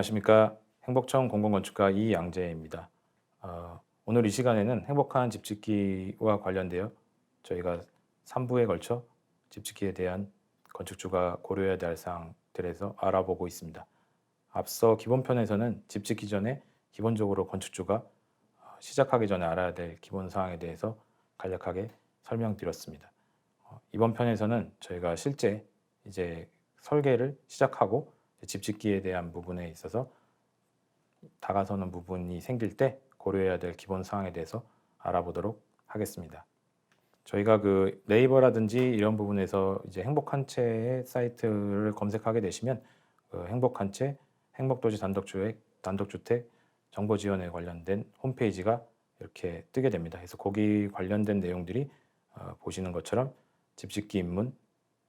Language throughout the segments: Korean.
안녕하십니까 행복청 공공건축가 이양재입니다. 어, 오늘 이 시간에는 행복한 집짓기와 관련되어 저희가 3부에 걸쳐 집짓기에 대한 건축주가 고려해야 될 사항들에서 알아보고 있습니다. 앞서 기본편에서는 집짓기 전에 기본적으로 건축주가 어, 시작하기 전에 알아야 될 기본 사항에 대해서 간략하게 설명드렸습니다. 어, 이번 편에서는 저희가 실제 이제 설계를 시작하고 집 짓기에 대한 부분에 있어서 다가서는 부분이 생길 때 고려해야 될 기본 사항에 대해서 알아보도록 하겠습니다. 저희가 그 네이버라든지 이런 부분에서 이제 행복한 채의 사이트를 검색하게 되시면 그 행복한 채 행복도시 단독주택 단독주택 정보 지원에 관련된 홈페이지가 이렇게 뜨게 됩니다. 그래서 거기 관련된 내용들이 어, 보시는 것처럼 집짓기 입문,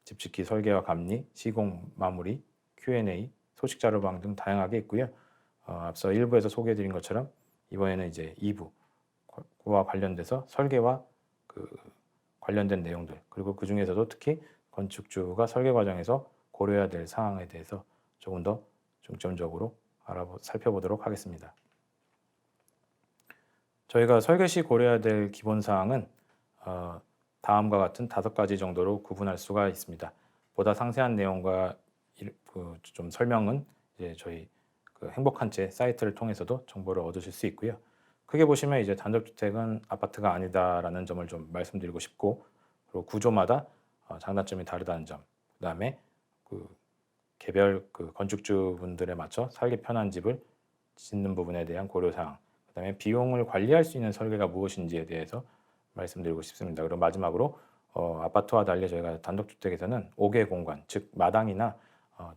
집짓기 설계와 감리, 시공 마무리, Q&A, 소식 자료방 등 다양하게 있고요. 어, 앞서 1부에서 소개해드린 것처럼 이번에는 이제 2부와 관련돼서 설계와 그 관련된 내용들 그리고 그 중에서도 특히 건축주가 설계 과정에서 고려해야 될 사항에 대해서 조금 더 중점적으로 알아보 살펴보도록 하겠습니다. 저희가 설계 시 고려해야 될 기본 사항은 어, 다음과 같은 다섯 가지 정도로 구분할 수가 있습니다. 보다 상세한 내용과 그 좀 설명은 이제 저희 그 행복한 채 사이트를 통해서도 정보를 얻으실 수 있고요. 크게 보시면 이제 단독주택은 아파트가 아니다라는 점을 좀 말씀드리고 싶고 그리고 구조마다 어, 장단점이 다르다는 점, 그다음에 그 개별 그 건축주분들에 맞춰 살기 편한 집을 짓는 부분에 대한 고려 사항, 그다음에 비용을 관리할 수 있는 설계가 무엇인지에 대해서 말씀드리고 싶습니다. 그리고 마지막으로 어, 아파트와 달리 저희가 단독주택에서는 5개 공간, 즉 마당이나 어,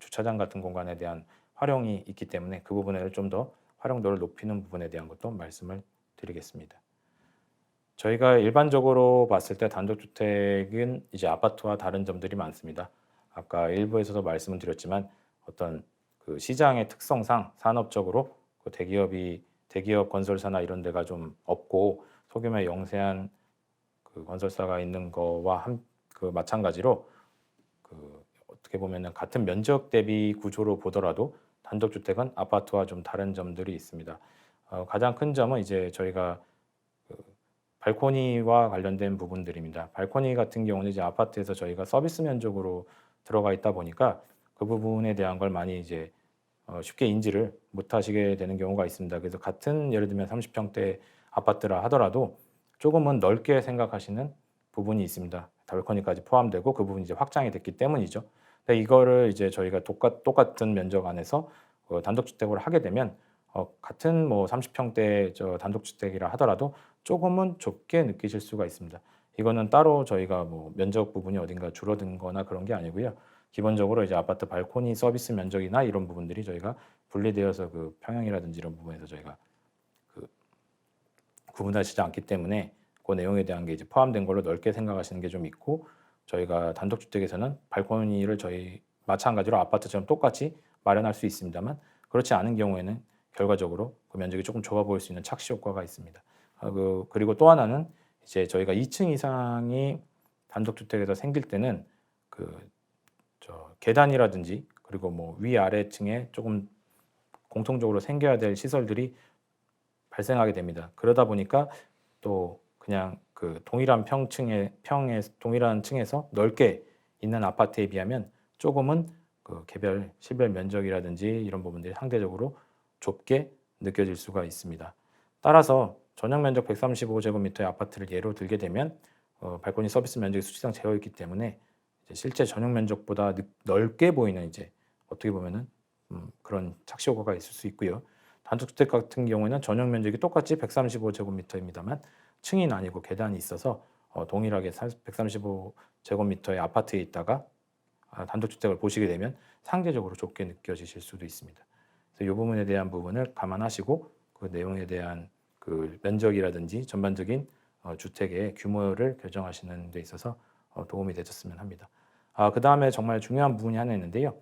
주차장 같은 공간에 대한 활용이 있기 때문에 그 부분을 좀 더 활용도를 높이는 부분에 대한 것도 말씀을 드리겠습니다. 저희가 일반적으로 봤을 때 단독주택은 이제 아파트와 다른 점들이 많습니다. 아까 일부에서도 말씀을 드렸지만 어떤 그 시장의 특성상 산업적으로 그 대기업이 대기업 건설사나 이런 데가 좀 없고 소규모의 영세한 그 건설사가 있는 거와 한, 그 마찬가지로 그 어떻게 보면은 같은 면적 대비 구조로 보더라도 단독주택은 아파트와 좀 다른 점들이 있습니다. 어, 가장 큰 점은 이제 저희가 그 발코니와 관련된 부분들입니다. 발코니 같은 경우는 이제 아파트에서 저희가 서비스 면적으로 들어가 있다 보니까 그 부분에 대한 걸 많이 이제 어, 쉽게 인지를 못 하시게 되는 경우가 있습니다. 그래서 같은 예를 들면 30평대 아파트라 하더라도 조금은 넓게 생각하시는 부분이 있습니다. 발코니까지 포함되고 그 부분이 이제 확장이 됐기 때문이죠. 근데 이거를 이제 저희가 똑같, 똑같은 면적 안에서 어, 단독주택으로 하게 되면 어, 같은 뭐 30평대 저 단독주택이라 하더라도 조금은 좁게 느끼실 수가 있습니다. 이거는 따로 저희가 뭐 면적 부분이 어딘가 줄어든 거나 그런 게 아니고요. 기본적으로 이제 아파트 발코니 서비스 면적이나 이런 부분들이 저희가 분리되어서 그 평형이라든지 이런 부분에서 저희가 그 구분하시지 않기 때문에 그 내용에 대한 게 이제 포함된 걸로 넓게 생각하시는 게 좀 있고 저희가 단독주택에서는 발코니를 저희 마찬가지로 아파트처럼 똑같이 마련할 수 있습니다만 그렇지 않은 경우에는 결과적으로 그 면적이 조금 좁아 보일 수 있는 착시 효과가 있습니다. 아, 그, 그리고 또 하나는 이제 저희가 2층 이상이 단독주택에서 생길 때는 그 저 계단이라든지 그리고 뭐 위아래층에 조금 공통적으로 생겨야 될 시설들이 발생하게 됩니다. 그러다 보니까 또 그냥 그 동일한 평층의 평의 동일한 층에서 넓게 있는 아파트에 비하면 조금은 그 개별 실별 면적이라든지 이런 부분들이 상대적으로 좁게 느껴질 수가 있습니다. 따라서 전용 면적 135제곱미터의 아파트를 예로 들게 되면 어, 발코니 서비스 면적이 수치상 제어 있기 때문에 실제 전용 면적보다 넓게 보이는 이제 어떻게 보면은 음, 그런 착시 효과가 있을 수 있고요. 단독주택 같은 경우에는 전용 면적이 똑같이 135제곱미터입니다만 층이 나뉘고 계단이 있어서 어, 동일하게 135제곱미터의 아파트에 있다가 아, 단독주택을 보시게 되면 상대적으로 좁게 느껴지실 수도 있습니다. 그래서 이 부분에 대한 부분을 감안하시고 그 내용에 대한 그 면적이라든지 전반적인 어, 주택의 규모를 결정하시는 데 있어서 어, 도움이 되셨으면 합니다. 아, 그 다음에 정말 중요한 부분이 하나 있는데요.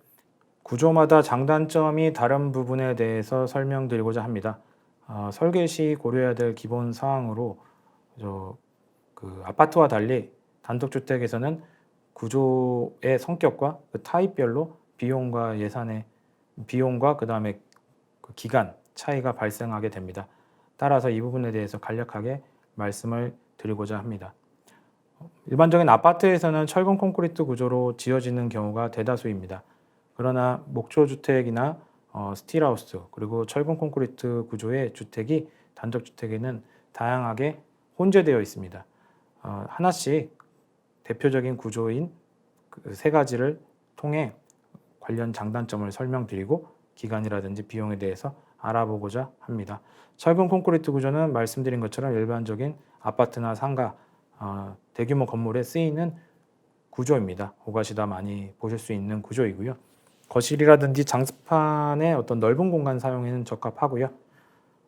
구조마다 장단점이 다른 부분에 대해서 설명드리고자 합니다. 아, 설계 시 고려해야 될 기본 사항으로 저 그 아파트와 달리 단독주택에서는 구조의 성격과 그 타입별로 비용과 예산의 비용과 그 다음에 그 기간 차이가 발생하게 됩니다. 따라서 이 부분에 대해서 간략하게 말씀을 드리고자 합니다. 일반적인 아파트에서는 철근 콘크리트 구조로 지어지는 경우가 대다수입니다. 그러나 목조 주택이나 어, 스틸하우스 그리고 철근 콘크리트 구조의 주택이 단독 주택에는 다양하게 혼재되어 있습니다. 어, 하나씩 대표적인 구조인 그 세 가지를 통해 관련 장단점을 설명드리고 기간이라든지 비용에 대해서 알아보고자 합니다. 철근 콘크리트 구조는 말씀드린 것처럼 일반적인 아파트나 상가, 어, 대규모 건물에 쓰이는 구조입니다. 오가시다 많이 보실 수 있는 구조이고요. 거실이라든지 장스판의 어떤 넓은 공간 사용에는 적합하고요.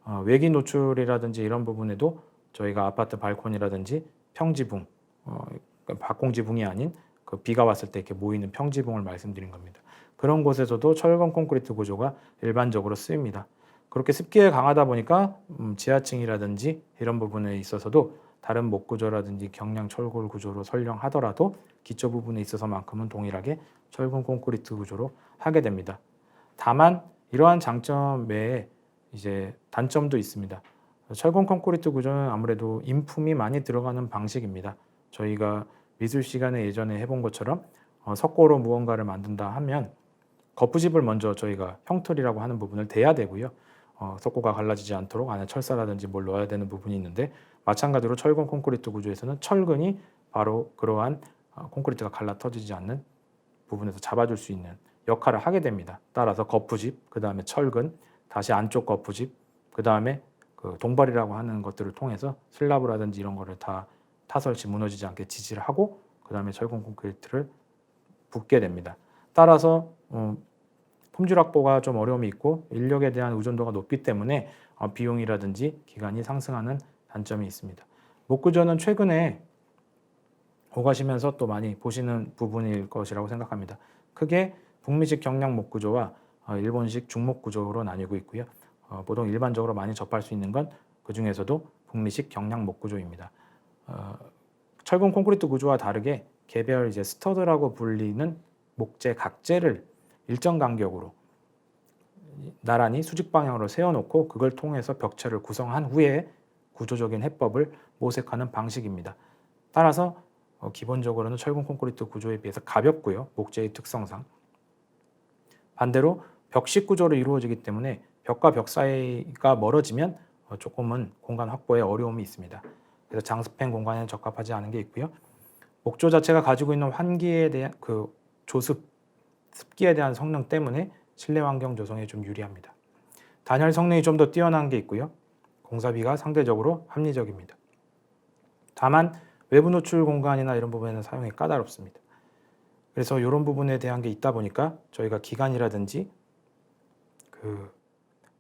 어, 외기 노출이라든지 이런 부분에도 저희가 아파트 발코니라든지 평지붕, 어, 그러니까 박공지붕이 아닌 그 비가 왔을 때 이렇게 모이는 평지붕을 말씀드린 겁니다. 그런 곳에서도 철근 콘크리트 구조가 일반적으로 쓰입니다. 그렇게 습기에 강하다 보니까 음, 지하층이라든지 이런 부분에 있어서도 다른 목 구조라든지 경량 철골 구조로 설령하더라도 기초 부분에 있어서만큼은 동일하게 철근 콘크리트 구조로 하게 됩니다. 다만 이러한 장점 외에 이제 단점도 있습니다. 철근 콘크리트 구조는 아무래도 인품이 많이 들어가는 방식입니다. 저희가 미술 시간에 예전에 해본 것처럼 어, 석고로 무언가를 만든다 하면 거푸집을 먼저 저희가 형틀이라고 하는 부분을 대야 되고요. 어, 석고가 갈라지지 않도록 안에 철사라든지 뭘 넣어야 되는 부분이 있는데 마찬가지로 철근 콘크리트 구조에서는 철근이 바로 그러한 어, 콘크리트가 갈라 터지지 않는 부분에서 잡아줄 수 있는 역할을 하게 됩니다. 따라서 거푸집, 그 다음에 철근, 다시 안쪽 거푸집, 그 다음에 그 동발이라고 하는 것들을 통해서 슬라브라든지 이런 거를 다 타설치 무너지지 않게 지지를 하고 그 다음에 철근 콘크리트를 붓게 됩니다. 따라서 어, 품질 확보가 좀 어려움이 있고 인력에 대한 의존도가 높기 때문에 어, 비용이라든지 기간이 상승하는 단점이 있습니다. 목구조는 최근에 오가시면서 또 많이 보시는 부분일 것이라고 생각합니다. 크게 북미식 경량 목구조와 어, 일본식 중목구조로 나뉘고 있고요. 어, 보통 일반적으로 많이 접할 수 있는 건 그 중에서도 북미식 경량 목구조입니다. 어, 철근 콘크리트 구조와 다르게 개별 이제 스터드라고 불리는 목재 각재를 일정 간격으로 나란히 수직 방향으로 세워놓고 그걸 통해서 벽체를 구성한 후에 구조적인 해법을 모색하는 방식입니다. 따라서 어, 기본적으로는 철근 콘크리트 구조에 비해서 가볍고요. 목재의 특성상. 반대로 벽식 구조로 이루어지기 때문에 벽과 벽 사이가 멀어지면 어, 조금은 공간 확보에 어려움이 있습니다. 그래서 장스팬 공간에 적합하지 않은 게 있고요. 목조 자체가 가지고 있는 환기에 대한 그 조습, 습기에 대한 성능 때문에 실내 환경 조성에 좀 유리합니다. 단열 성능이 좀 더 뛰어난 게 있고요. 공사비가 상대적으로 합리적입니다. 다만 외부 노출 공간이나 이런 부분에는 사용이 까다롭습니다. 그래서 이런 부분에 대한 게 있다 보니까 저희가 기간이라든지 그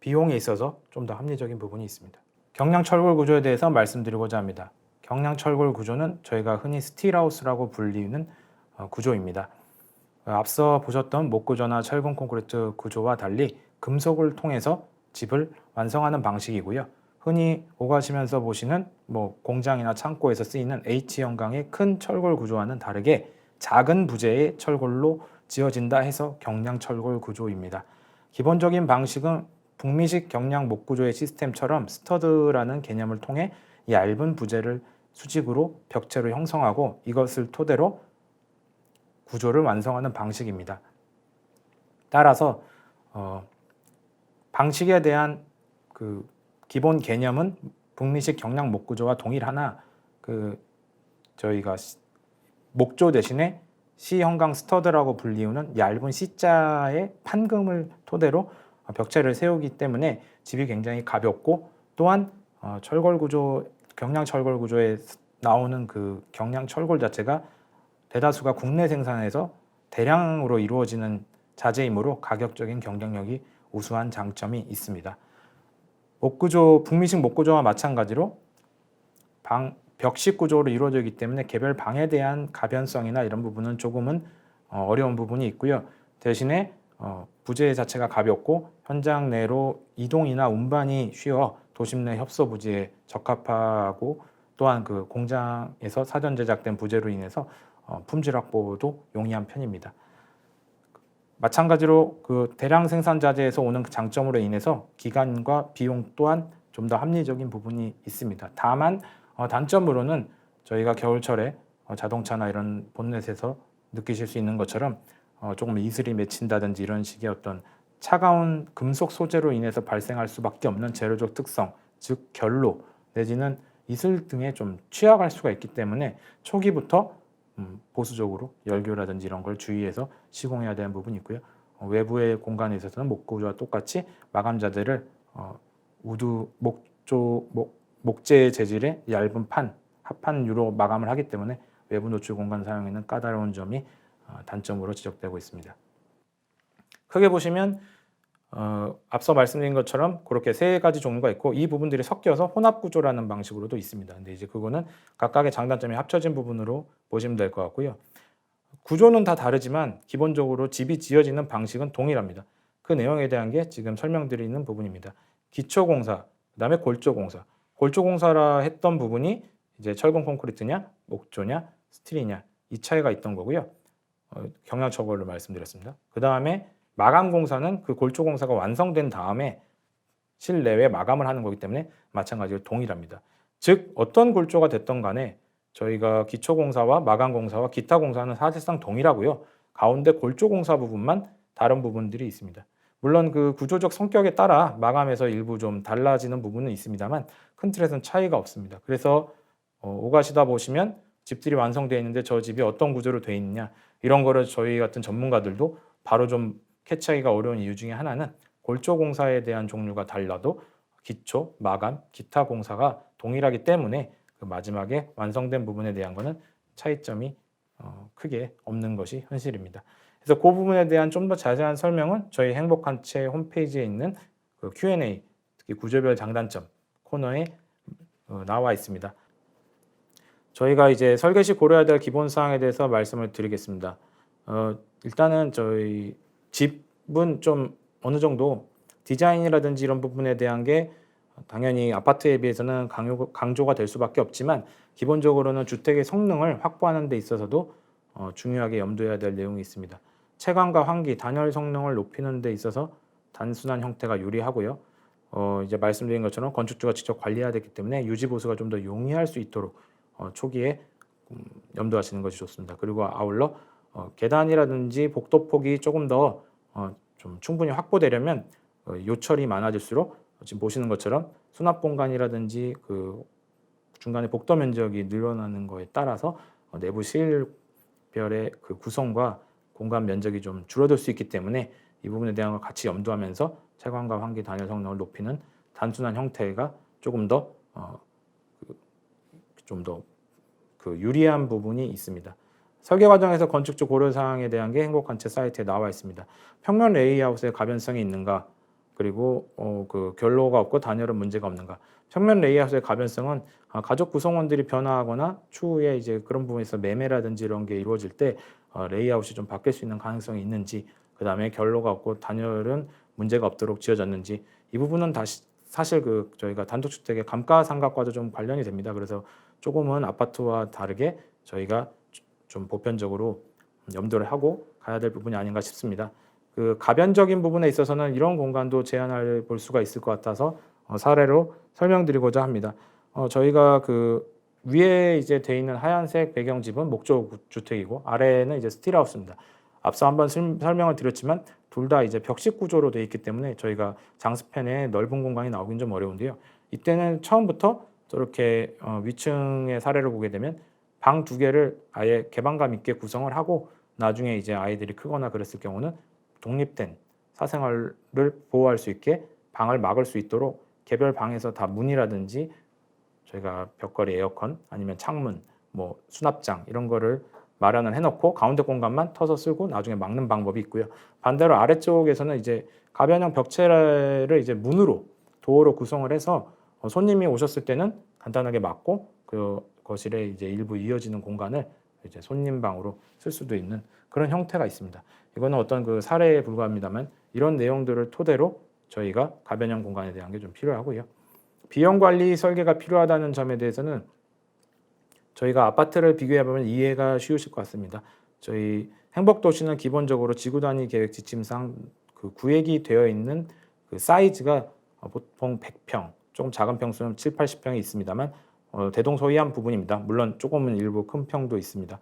비용에 있어서 좀 더 합리적인 부분이 있습니다. 경량 철골 구조에 대해서 말씀드리고자 합니다. 경량 철골 구조는 저희가 흔히 스틸하우스라고 불리는 어, 구조입니다. 어, 앞서 보셨던 목구조나 철근 콘크리트 구조와 달리 금속을 통해서 집을 완성하는 방식이고요. 흔히 오가시면서 보시는 뭐 공장이나 창고에서 쓰이는 H 형광의 큰 철골 구조와는 다르게 작은 부재의 철골로 지어진다 해서 경량 철골 구조입니다. 기본적인 방식은 북미식 경량 목구조의 시스템처럼 스터드라는 개념을 통해 얇은 부재를 수직으로 벽체로 형성하고 이것을 토대로 구조를 완성하는 방식입니다. 따라서 어, 방식에 대한 그 기본 개념은 북미식 경량 목구조와 동일하나 그 저희가 목조 대신에 C 형광 스터드라고 불리우는 얇은 C자의 판금을 토대로 벽체를 세우기 때문에 집이 굉장히 가볍고 또한 어, 철골 구조 경량 철골 구조에 나오는 그 경량 철골 자체가 대다수가 국내 생산에서 대량으로 이루어지는 자재이므로 가격적인 경쟁력이 우수한 장점이 있습니다. 목구조 북미식 목구조와 마찬가지로 방, 벽식 구조로 이루어져 있기 때문에 개별 방에 대한 가변성이나 이런 부분은 조금은 어, 어려운 부분이 있고요. 대신에 어, 부재 자체가 가볍고 현장 내로 이동이나 운반이 쉬워 도심 내 협소 부지에 적합하고 또한 그 공장에서 사전 제작된 부재로 인해서 어, 품질 확보도 용이한 편입니다. 마찬가지로 그 대량 생산 자재에서 오는 그 장점으로 인해서 기간과 비용 또한 좀 더 합리적인 부분이 있습니다. 다만 어, 단점으로는 저희가 겨울철에 어, 자동차나 이런 본넷에서 느끼실 수 있는 것처럼 어, 조금 이슬이 맺힌다든지 이런 식의 어떤 차가운 금속 소재로 인해서 발생할 수밖에 없는 재료적 특성, 즉 결로 내지는 이슬 등에 좀 취약할 수가 있기 때문에 초기부터 음, 보수적으로 열교라든지 이런 걸 주의해서 시공해야 되는 부분이 있고요. 어, 외부의 공간에 있어서는 목구조와 똑같이 마감자재를 어, 우드 목조 목, 목재 재질의 얇은 판 합판유로 마감을 하기 때문에 외부 노출 공간 사용에는 까다로운 점이 어, 단점으로 지적되고 있습니다. 크게 보시면 어, 앞서 말씀드린 것처럼 그렇게 세 가지 종류가 있고 이 부분들이 섞여서 혼합 구조라는 방식으로도 있습니다. 근데 이제 그거는 각각의 장단점이 합쳐진 부분으로 보시면 될 것 같고요. 구조는 다 다르지만 기본적으로 집이 지어지는 방식은 동일합니다. 그 내용에 대한 게 지금 설명드리는 부분입니다. 기초공사, 그다음에 골조공사. 골조공사라 했던 부분이 이제 철근 콘크리트냐, 목조냐, 스틸이냐 이 차이가 있던 거고요. 어, 경량 처벌로 말씀드렸습니다. 그 다음에 마감 공사는 그 골조 공사가 완성된 다음에 실내외 마감을 하는 거기 때문에 마찬가지로 동일합니다. 즉 어떤 골조가 됐던 간에 저희가 기초 공사와 마감 공사와 기타 공사는 사실상 동일하고요. 가운데 골조 공사 부분만 다른 부분들이 있습니다. 물론 그 구조적 성격에 따라 마감에서 일부 좀 달라지는 부분은 있습니다만 큰 틀에서는 차이가 없습니다. 그래서 어, 오가시다 보시면 집들이 완성되어 있는데 저 집이 어떤 구조로 되어 있느냐 이런 거를 저희 같은 전문가들도 바로 좀 캐치하기가 어려운 이유 중에 하나는 골조 공사에 대한 종류가 달라도 기초, 마감, 기타 공사가 동일하기 때문에 그 마지막에 완성된 부분에 대한 거는 차이점이 어, 크게 없는 것이 현실입니다. 그래서 그 부분에 대한 좀 더 자세한 설명은 저희 행복한 채 홈페이지에 있는 그 Q&A, 특히 구조별 장단점 코너에 어, 나와 있습니다. 저희가 이제 설계 시 고려해야 될 기본 사항에 대해서 말씀을 드리겠습니다. 어, 일단은 저희 집은 좀 어느 정도 디자인이라든지 이런 부분에 대한 게 당연히 아파트에 비해서는 강요, 강조가 될 수밖에 없지만 기본적으로는 주택의 성능을 확보하는 데 있어서도 어, 중요하게 염두해야 될 내용이 있습니다. 채광과 환기, 단열 성능을 높이는 데 있어서 단순한 형태가 유리하고요. 어, 이제 말씀드린 것처럼 건축주가 직접 관리해야 되기 때문에 유지 보수가 좀 더 용이할 수 있도록 어, 초기에 음, 염두하시는 것이 좋습니다. 그리고 아울러 어, 계단이라든지 복도 폭이 조금 더 어, 좀 충분히 확보되려면 어, 요철이 많아질수록 지금 보시는 것처럼 수납 공간이라든지 그 중간에 복도 면적이 늘어나는 거에 따라서 어, 내부 실별의 그 구성과 공간 면적이 좀 줄어들 수 있기 때문에 이 부분에 대한 걸 같이 염두하면서 채광과 환기 단열 성능을 높이는 단순한 형태가 조금 더 어, 좀 더 그 유리한 부분이 있습니다. 설계 과정에서 건축적 고려 사항에 대한 게 행복한 채 사이트에 나와 있습니다. 평면 레이아웃의 가변성이 있는가, 그리고 어, 그 결로가 없고 단열은 문제가 없는가. 평면 레이아웃의 가변성은 아, 가족 구성원들이 변화하거나 추후에 이제 그런 부분에서 매매라든지 이런 게 이루어질 때 어, 레이아웃이 좀 바뀔 수 있는 가능성이 있는지, 그 다음에 결로가 없고 단열은 문제가 없도록 지어졌는지 이 부분은 다시 사실 그 저희가 단독주택의 감가상각과도 좀 관련이 됩니다. 그래서 조금은 아파트와 다르게 저희가 좀 보편적으로 염두를 하고 가야 될 부분이 아닌가 싶습니다. 그 가변적인 부분에 있어서는 이런 공간도 제한할 볼 수가 있을 것 같아서 어, 사례로 설명드리고자 합니다. 어, 저희가 그 위에 이제 돼 있는 하얀색 배경집은 목조 주택이고 아래는 이제 스틸하우스입니다. 앞서 한번 설명을 드렸지만 둘 다 이제 벽식 구조로 되어 있기 때문에 저희가 장스팬에 넓은 공간이 나오긴 좀 어려운데요. 이때는 처음부터 저렇게 어, 위층의 사례를 보게 되면 방 두 개를 아예 개방감 있게 구성을 하고 나중에 이제 아이들이 크거나 그랬을 경우는 독립된 사생활을 보호할 수 있게 방을 막을 수 있도록 개별 방에서 다 문이라든지 저희가 벽걸이 에어컨 아니면 창문 뭐 수납장 이런 거를 마련을 해놓고 가운데 공간만 터서 쓰고 나중에 막는 방법이 있고요. 반대로 아래쪽에서는 이제 가변형 벽체를 이제 문으로 도어로 구성을 해서 어, 손님이 오셨을 때는 간단하게 막고 그 거실에 이제 일부 이어지는 공간을 이제 손님 방으로 쓸 수도 있는 그런 형태가 있습니다. 이거는 어떤 그 사례에 불과합니다만 이런 내용들을 토대로 저희가 가변형 공간에 대한 게 좀 필요하고요. 비용 관리 설계가 필요하다는 점에 대해서는 저희가 아파트를 비교해 보면 이해가 쉬우실 것 같습니다. 저희 행복도시는 기본적으로 지구 단위 계획 지침상 그 구획이 되어 있는 그 사이즈가 어, 보통 100평, 조금 작은 평수는 7, 80평이 있습니다만 어, 대동소이한 부분입니다. 물론 조금은 일부 큰 평도 있습니다.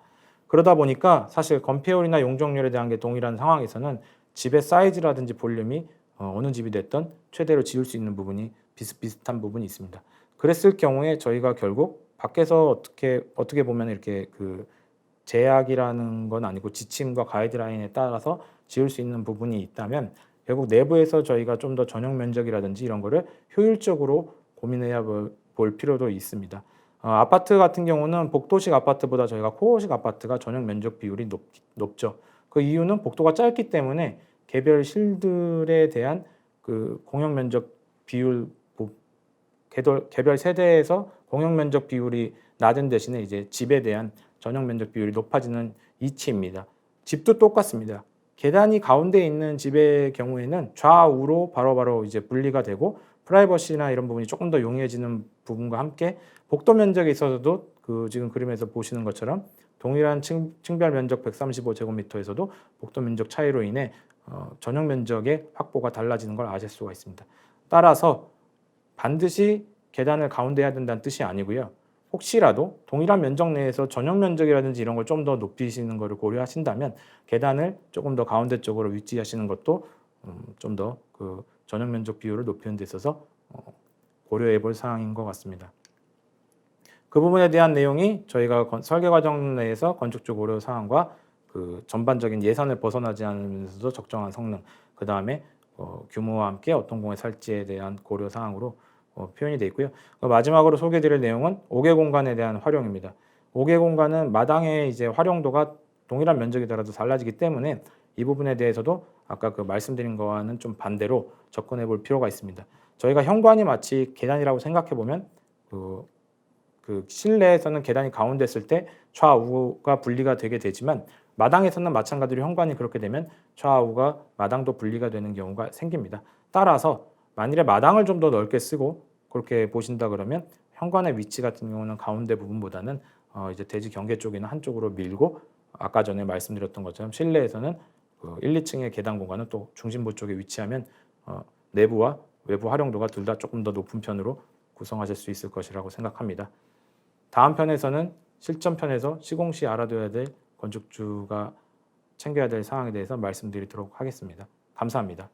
그러다 보니까 사실 건폐율이나 용적률에 대한 게 동일한 상황에서는 집의 사이즈라든지 볼륨이 어, 어느 집이 됐던 최대로 지을 수 있는 부분이 비슷비슷한 부분이 있습니다. 그랬을 경우에 저희가 결국 밖에서 어떻게 어떻게 보면 이렇게 그 제약이라는 건 아니고 지침과 가이드라인에 따라서 지을 수 있는 부분이 있다면 결국 내부에서 저희가 좀 더 전용 면적이라든지 이런 거를 효율적으로 고민해야 볼, 볼 필요도 있습니다. 어, 아파트 같은 경우는 복도식 아파트보다 저희가 코어식 아파트가 전용 면적 비율이 높, 높죠. 그 이유는 복도가 짧기 때문에 개별 실들에 대한 그 공용 면적 비율 개별 세대에서 공용 면적 비율이 낮은 대신에 이제 집에 대한 전용 면적 비율이 높아지는 이치입니다. 집도 똑같습니다. 계단이 가운데 있는 집의 경우에는 좌우로 바로 바로 이제 분리가 되고 프라이버시나 이런 부분이 조금 더 용이해지는 부분과 함께 복도 면적에 있어서도 그 지금 그림에서 보시는 것처럼 동일한 층, 층별 면적 135제곱미터에서도 복도 면적 차이로 인해 어, 전용 면적의 확보가 달라지는 걸 아실 수가 있습니다. 따라서 반드시 계단을 가운데 해야 된다는 뜻이 아니고요. 혹시라도 동일한 면적 내에서 전용 면적이라든지 이런 걸 좀 더 높이시는 것을 고려하신다면 계단을 조금 더 가운데 쪽으로 위치하시는 것도 음, 좀더 그 전용 면적 비율을 높이는 데 있어서 어, 고려해 볼 사항인 것 같습니다. 그 부분에 대한 내용이 저희가 건- 설계 과정 내에서 건축적 고려 사항과 그 전반적인 예산을 벗어나지 않으면서도 적정한 성능, 그 다음에 어, 규모와 함께 어떤 공에 살지에 대한 고려 사항으로 어, 표현이 되어 있고요. 그 마지막으로 소개드릴 내용은 5개 공간에 대한 활용입니다. 5개 공간은 마당의 이제 활용도가 동일한 면적이더라도 달라지기 때문에 이 부분에 대해서도 아까 그 말씀드린 거와는 좀 반대로 접근해 볼 필요가 있습니다. 저희가 현관이 마치 계단이라고 생각해 보면 그, 그 실내에서는 계단이 가운데 있을 때 좌우가 분리가 되게 되지만 마당에서는 마찬가지로 현관이 그렇게 되면 좌우가 마당도 분리가 되는 경우가 생깁니다. 따라서 만일에 마당을 좀 더 넓게 쓰고 그렇게 보신다 그러면 현관의 위치 같은 경우는 가운데 부분보다는 어 이제 대지 경계 쪽에는 한쪽으로 밀고 아까 전에 말씀드렸던 것처럼 실내에서는 그 1, 2층의 계단 공간은 또 중심부 쪽에 위치하면 어 내부와 외부 활용도가 둘 다 조금 더 높은 편으로 구성하실 수 있을 것이라고 생각합니다. 다음 편에서는 실전 편에서 시공 시 알아둬야 될 건축주가 챙겨야 될 사항에 대해서 말씀드리도록 하겠습니다. 감사합니다.